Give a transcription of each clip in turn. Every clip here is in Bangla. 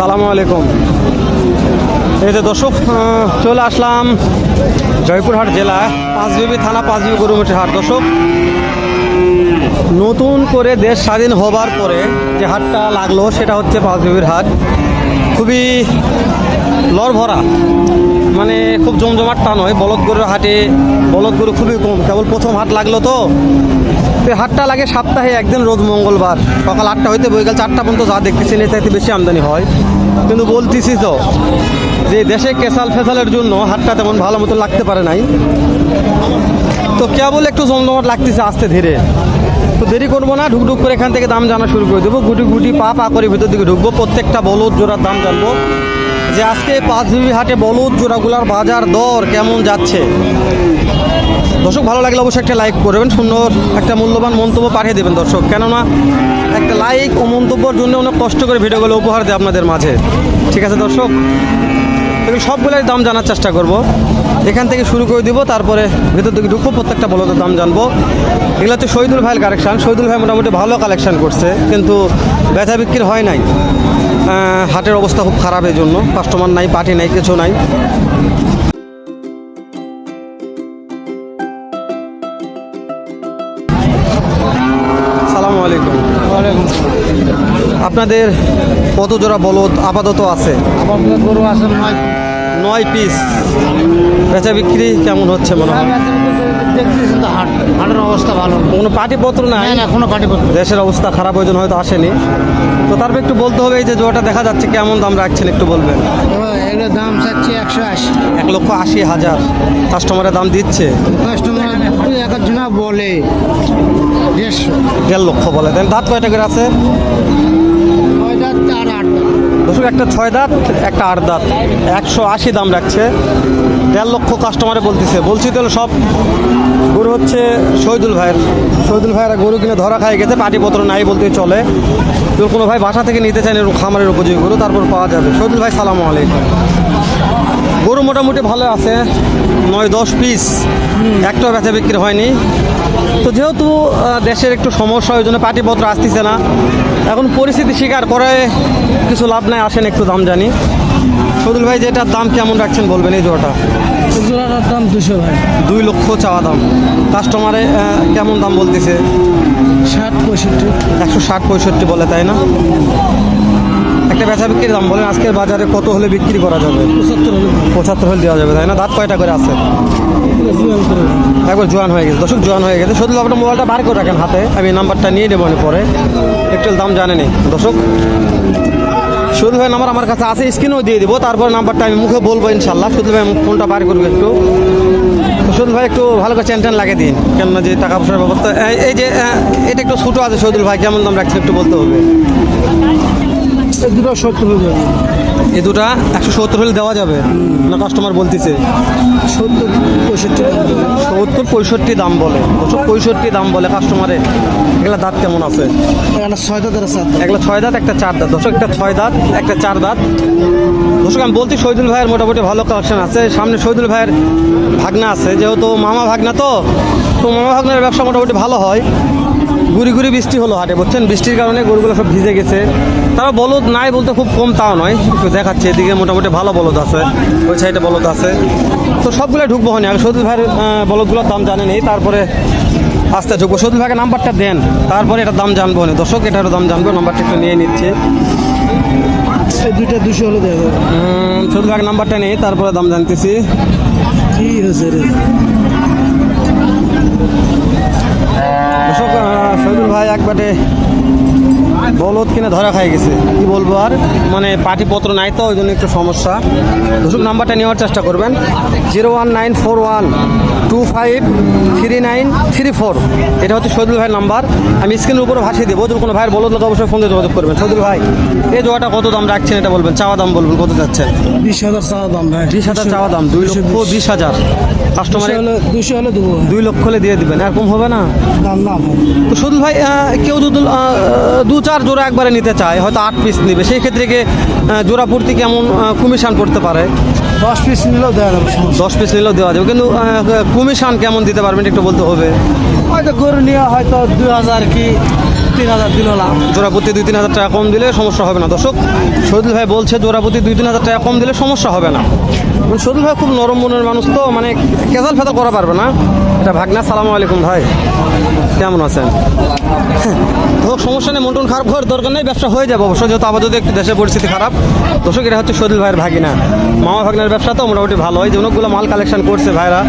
সালামু আলাইকুম। এই যে দর্শক চলে আসলাম জয়পুরহাট জেলা, পাঁচবিবি থানা, পাঁচবিবি গরুমুঠি হাট। দর্শক, নতুন করে দেশ স্বাধীন হবার পরে যে হাটটা লাগল, সেটা হচ্ছে পাঁচবিবির হাট। খুবই লড় ভরা মানে খুব জমজমাট টান হয় বলদ গরুর হাটে বলদ গরু খুবই কম, কেবল প্রথম হাট লাগল তো। তো হাটটা লাগে সপ্তাহে একদিন রোজ মঙ্গলবার, সকাল আটটা হইতে বইকাল চারটা পর্যন্ত যা দেখতেছি, এর চাইতে বেশি আমদানি হয়। কিন্তু বলতেছি তো, যে দেশে কেসাল ফেসালের জন্য হাটটা তেমন ভালো মতো লাগতে পারে নাই। তো কেবল একটু জমজমাট লাগতেছে আস্তে ধীরে। তো দেরি করব না ঢুকঢুক করে এখান থেকে দাম জানা শুরু করে দেবো। গুটি গুটি পা পা করে ভিতর দিকে ঢুকবো, প্রত্যেকটা বলদ জোড়ার দাম জানব। যে আজকে পাঁচ বিবি হাটে বলদ, জোড়াগুলার বাজার দর কেমন যাচ্ছে? দর্শক, ভালো লাগলে অবশ্যই একটা লাইক করবেন, সুন্দর একটা মূল্যবান মন্তব্য পাঠিয়ে দেবেন দর্শক। কেননা, একটা লাইক ও মন্তব্যর জন্য অনেক কষ্ট করে ভিডিওগুলো উপহার দেয় আপনাদের মাঝে। ঠিক আছে দর্শক? সবগুলোর দাম জানার চেষ্টা করব। এখান থেকে শুরু করে দিব, তারপরে ভেতর থেকে ঢুকবো, প্রত্যেকটা বলদের দাম জানব। এগুলো হচ্ছে শহীদুল ভাইয়ের কালেকশান শহীদুল ভাই মোটামুটি ভালো কালেকশান করছে, কিন্তু ব্যথা বিক্রি হয় নাই। হাটের অবস্থা খুব খারাপ এই জন্য কাস্টমার নাই পার্টি নাই কিছু নাই। আসসালামু আলাইকুম। আপনাদের কত জোড়া বলদ আপাতত আছে? আপাতত গরু আছে নয় পিস বেচা বিক্রি কেমন হচ্ছে মনে হয়? হাটের অবস্থা ভালো কোনো পাটিপত্র নাই? না, কোনো পাটি করতে দেশের অবস্থা খারাপ ওই জন্য হয়তো আসেনি। তো তারপর একটু বলতে হবে এই যে জোয়াটা দেখা যাচ্ছে কেমন দাম রাখছেন একটু বলবেন? এগুলোর দাম চাচ্ছে একশো আশি। এক লক্ষ আশি হাজার। কাস্টমারের দাম দিচ্ছে? কাস্টমার এক জনা বলে। দেড়শো। দেড় লক্ষ বলে। দেন দাঁত কয়টা করে আছে? ছয়টা চার আট দর্শক একটা ছয় দাঁত একটা আট দাঁত। একশো আশি দাম রাখছে। দেড় লক্ষ কাস্টমারে বলতেছে। বলছি তাহলে সব গরু হচ্ছে শহীদুল ভাইয়ের। শহীদুল ভাইয়েরা গরু কিনে ধরা খাই গেছে পাটিপত্র নাই বলতে চলে। তো কোনো ভাই বাসা থেকে নিতে চান এরকম খামারের উপযোগী গরু তারপর পাওয়া যাবে। শহীদুল ভাই সালামু আলাইকুম। গরু মোটামুটি ভালো আছে নয় দশ পিস একটাও বেচা বিক্রি হয়নি। তো যেহেতু দেশের একটু সমস্যা ওই জন্য পাটিপত্র আসতেছে না। এখন পরিস্থিতি স্বীকার করে কিছু লাভ নাই আসেন একটু দাম জানি। সদুল ভাই যেটার দাম কেমন রাখছেন বলবেন এই জোড়াটা? জোড়াটার দাম দুশো ভাই। দুই লক্ষ চাওয়া দাম। কাস্টমারে কেমন দাম বলতেছে? ষাট পঁয়ষট্টি। একশো ষাট পঁয়ষট্টি বলে তাই না? একটা বেচা বিক্রির দাম বলেন আজকের বাজারে কত হলে বিক্রি করা যাবে? পঁচাত্তর হলে। পঁচাত্তর হলে দেওয়া যাবে তাই না? দাঁত কয়টা করে আছে? একবার জোয়ান হয়ে গেছে। দর্শক জোয়ান হয়ে গেছে। শুধু আপনার মোবাইলটা বার করে রাখেন হাতে। আমি নাম্বারটা নিয়ে নেব পরে। একটু দাম জানেনি দর্শক শুধু ভাই নাম্বার আমার কাছে আছে স্ক্রিনও দিয়ে দিব। তারপর নাম্বারটা আমি মুখে বলব ইনশাল্লাহ। শুধু ভাই ফোনটা বার করব একটু। শুধু ভাই একটু ভালো করে চ্যান লাগিয়ে দিন। কেননা যে টাকা পয়সার ব্যবস্থা এই- যে এটা একটু ছোটো আছে শহীদুল ভাই কেমন দাম রাখছে একটু বলতে হবে। দুটো সত্তর হয়ে যাবে। এই দুটা একশো সত্তর হলে দেওয়া যাবে না কাস্টমার বলতেছে। সত্তর পঁয়ষট্টি সত্তর পঁয়ষট্টি দাম বলে পঁয়ষট্টি দাম বলে কাস্টমারে এগুলা দাঁত কেমন আছে? একটা ছয়টা তারা সাত এগুলো ছয় দাঁত একটা চার দাঁত। দর্শক একটা ছয় দাঁত একটা চার দাঁত। দর্শক আমি বলছি শহীদুল ভাইয়ের মোটামুটি ভালো কালেকশন আছে। সামনে শহীদুল ভাইয়ের ভাগনা আছে। যেহেতু মামা ভাগনা তো তো মামা ভাগনার ব্যবসা মোটামুটি ভালো হয়। গুড়ি গুড়ি বৃষ্টি হলো হাটে বুঝছেন? বৃষ্টির কারণে গরুগুলো সব ভিজে গেছে। তারা বলদ নাই বলতে খুব কম তাও নয়। একটু দেখাচ্ছে এদিকে মোটামুটি ভালো বলদ আছে। ওই সাইডে বলদ আছে। তো সবগুলো ঢুকবো হয়নি। আগে শহীদুল ভাইয়ের বলদগুলোর দাম জানেনি তারপরে আস্তে ঢুকবো। শহীদুল ভাইকে নাম্বারটা দেন। তারপরে এটার দাম জানব না দর্শক এটারও দাম জানব নাম্বারটা একটু নিয়ে নিচ্ছে। দুইটা দুশো হলে শহীদুল ভাইয়ের নাম্বারটা নেই তারপরে দাম জানতেছি। কি হয়েছে রে? দর্শক আহ, ভাই একবারে বলদ কিনে ধরা খাই গেছে। কি বলব আর? মানে পাটিপত্র নাই তো ওই জন্য একটু সমস্যা। দর্শক নাম্বারটা নেওয়ার চেষ্টা করবেন। Zero one nine four one two five three nine three four. এটা হচ্ছে শহীদুল ভাইয়ের নাম্বার। আমি স্ক্রিনের উপরে ভাসিয়ে দেবো। যদি কোনো ভাইয়ের বলদ লোক অবশ্যই ফোন দিয়ে যোগাযোগ করবেন। শহীদুল ভাই এই জোয়াটা কত দাম রাখছেন এটা বলবেন? চাওয়া দাম বলবেন কত যাচ্ছে? বিশ হাজার চাওয়া দাম ভাই বিশ হাজার চাওয়া দাম দুই লক্ষ বিশ। হাজার। কাস্টমারে হলে দুশো হলে দেবো। দুই লক্ষ হলে দিয়ে দিবেন। এরকম হবে না? দাম না ভাই তো ভাই কেউ যদি দু চার জোড়া একবারে নিতে চায় হয়তো আট পিস নেবে। সেই ক্ষেত্রে কি জোড়া পূর্তি কেমন কমিশন করতে পারে? দশ পিস নিলেও দেওয়া যাবে দশ পিস নিলেও দেওয়া যাবে কিন্তু কমিশন কেমন দিতে পারবেন একটু বলতে হবে? হয়তো গরু নিয়ে হয়তো দু হাজার কি তিন হাজার দিল না জোড়াপতি দুই তিন হাজার টাকা কম দিলে সমস্যা হবে না। দর্শক শহীদুল ভাই বলছে জোড়াপতি দুই তিন হাজার টাকা কম দিলে সমস্যা হবে না। মানে শহীদুল ভাই খুব নরম মনের মানুষ তো মানে কেজাল ফেতাল করা পারবে না। এটা ভাগনা, সালামু আলাইকুম ভাই। কেমন আছেন? তো সমস্যা নেই, মন্টন খারাপ হওয়ার দরকার নেই, ব্যবসা হয়ে যাবে অবশ্য যেহেতু আপাতত একটু দেশের পরিস্থিতি খারাপ। দর্শক, এটা হচ্ছে শহীদুল ভাইয়ের ভাগিনা। মামা ভাগনার ব্যবসা তো মোটামুটি ভালো হয়, যে অনেকগুলো মাল কালেকশন করছে ভাইরা।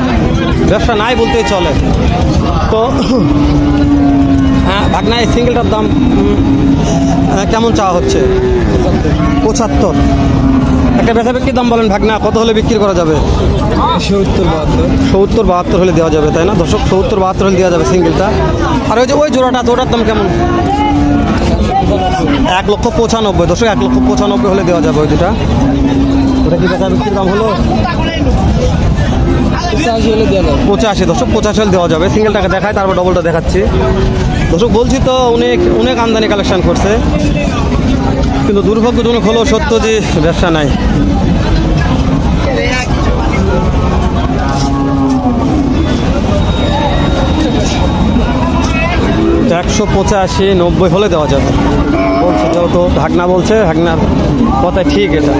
ব্যবসা নাই বলতেই চলে। তো ভাগনা এই সিঙ্গেলটার দাম কেমন চাওয়া হচ্ছে? পঁচাত্তর। একটা বেচা বিক্রির দাম বলেন ভাগনা কত হলে বিক্রি করা যাবে? সত্তর বাহাত্তর। সত্তর বাহাত্তর হলে দেওয়া যাবে তাই না? দর্শক সত্তর বাহাত্তর হলে দেওয়া যাবে সিঙ্গেলটা। আর ওই যে ওই জোড়াটা জোড়ার দাম কেমন? এক লক্ষ পঁচানব্বই। দর্শক এক লক্ষ পঁচানব্বই হলে দেওয়া যাবে ওই দুটা। ওটা কি বেচা বিক্রির দাম হলো? পঁচাশি দর্শক, পঁচাশি হলে দেওয়া যাবে। সিঙ্গেলটাকে দেখায় তারপর ডবলটা দেখাচ্ছি। দর্শক, বলছি তো, অনেক অনেক আমদানি কালেকশন করছে। কিন্তু দুর্ভাগ্যজনক হলো সত্য যে ব্যবসা নাই। একশো পঁচাশি, নব্বই হলে দেওয়া যাবে। বলছে, যেহেতু ঢাকনা বলছে, ঢাকনার কথাই ঠিক এটা।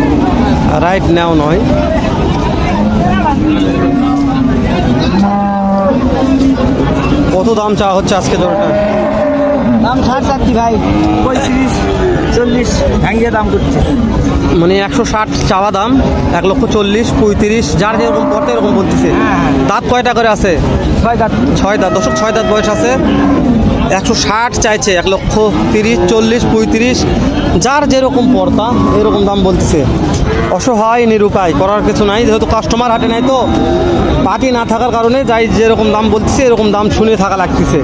রাইট নেও নয়। কত দাম চা হচ্ছে আজকে দরটা দাম ষাট চাচ্ছি ভাই। পঁয়ত্রিশ চল্লিশ ভ্যাঙ্গে দাম করছে। মানে একশো ষাট চাওয়া দাম এক লক্ষ চল্লিশ পঁয়ত্রিশ যার যেরকম পড়তে এরকম বলতেছে। দাঁত কয়টা করে আছে? ছয় দাঁত। ছয় দাঁত দশক ছয় দাঁত বয়স আছে। একশো ষাট চাইছে এক লক্ষ তিরিশ চল্লিশ পঁয়ত্রিশ যার যেরকম পড়তা এরকম দাম বলতেছে। অসহায় নিরুপায় করার কিছু নাই যেহেতু কাস্টমার হাটে নাই তো পার্টি না থাকার কারণে যাই যেরকম দাম বলতেছে এরকম দাম শুনে থাকা লাগতেছে।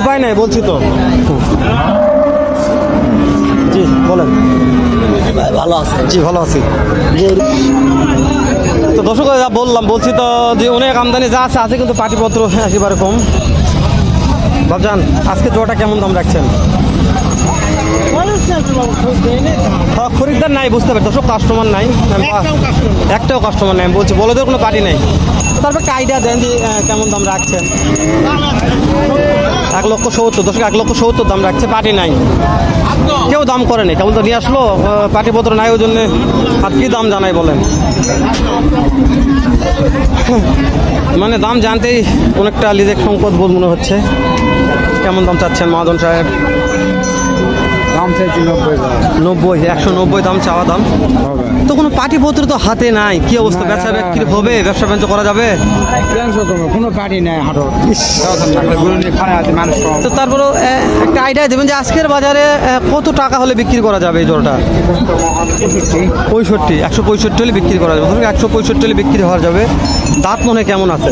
উপায় নাই বলছি তো। জি বলেন। ভালো আছে। জি ভালো আছি। তো দর্শক যা বললাম বলছি তো যে অনেক আমদানি যা আছে আছে কিন্তু পাটিপত্র একেবারে কম। বাবজান আজকে জোয়াটা কেমন দাম রাখছেন? হ্যাঁ, খরিদ্দার নাই বুঝতে পারি দর্শক কাস্টমার নাই। একটাও কাস্টমার নাই। আমি বলছি বলদের কোনো পার্টি নাই। তারপর একটা আইডিয়া দেন যে কেমন দাম রাখছেন? এক লক্ষ সত্তর দর্শক এক লক্ষ সত্তর দাম রাখছে পার্টি নাই। কেউ দাম করেনি কেমন তো নিয়ে আসলো? পাটিপত্র নাই ওই জন্যে আর কি দাম জানাই বলেন? মানে দাম জানতেই অনেকটা লিজেক সংকট বোধ মনে হচ্ছে। কেমন দাম চাচ্ছেন মহাজন সাহেব? দাম চাইছি নব্বই নব্বই একশো নব্বই দাম চাওয়া দাম। তো কোনো পাটিপত্র তো হাতে নাই কি অবস্থা? ব্যবসা বিক্রি হবে ব্যবসা বাণিজ্য করা যাবে? কোনো পার্টি নাই হাটর তো তারপরেও একটা আইডিয়া দেবেন যে আজকের বাজারে কত টাকা হলে বিক্রি করা যাবে এই জলটা? পঁয়ষট্টি একশো পঁয়ষট্টি হলে বিক্রি করা যাবে। ধরুন একশো পঁয়ষট্টি হলে বিক্রি হওয়া যাবে। দাঁত মনে হয় কেমন আছে?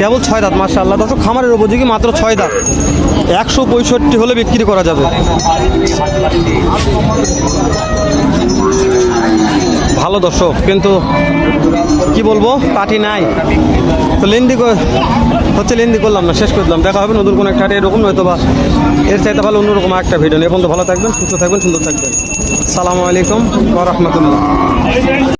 কেবল ছয় দাঁত। মার্শাল্লাহ দর্শক খামারের উপযোগী মাত্র ছয় দাঁত। একশো পঁয়ষট্টি হলে বিক্রি করা যাবে। ভালো দর্শক, কিন্তু কি বলব পার্টি নাই। তো লেন্দি হচ্ছে লেন্দি করলাম না, শেষ করে দিলাম। দেখা হবে নতুন কোনো একটা এরকম নয়তো বা এর চাইতে ভালো অন্যরকম একটা ভিডিও নিয়ে। তো ভালো থাকবেন, সুস্থ থাকবেন, সুন্দর থাকবেন। সালামু আলাইকুম রাহমাতুল্লাহ।